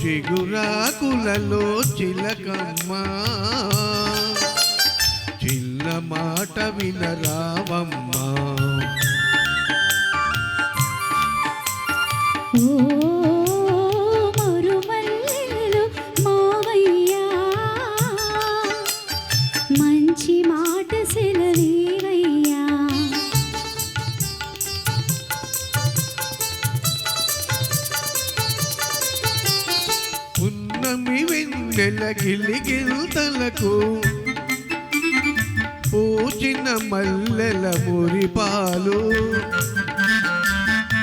చిగురాకులలో చిలకమ్మ. చిన్న మాట వినరావమ్మా మంచి మాట సెలవీ వెన్నెల గిలిగిల్తలకు పూచిన మల్లెల మురిపాలు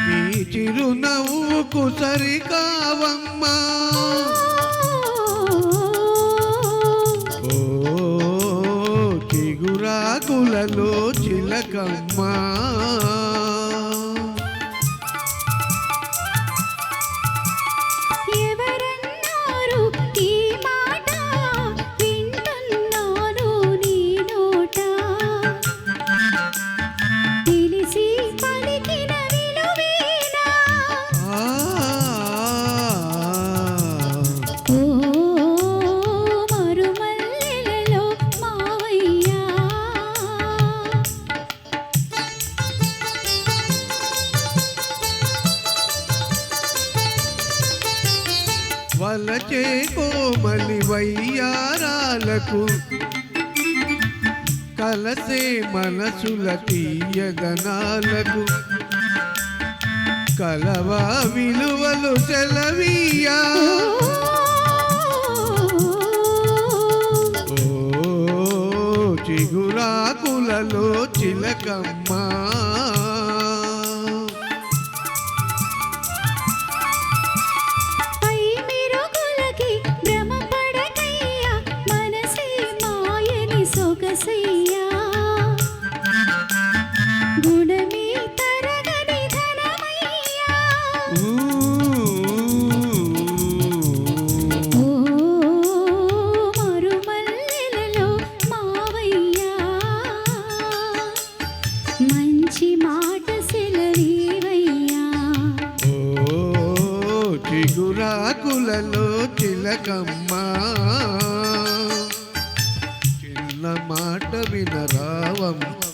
నీ చిరునవ్వుకు సరికావమ్మా ఓ చిగురాకులలో చిలకమ్మా. వలచే కోమలి వయ్యారాలకు కలసే మనసుల తీయగనాలకు కలవ విలువలు చెలవీయా. ఓ చిగురాకులలో చిలకమ్మా. చిగురాకులలో చిలకమ్మా చిన్న మాట వినరావమ్మ.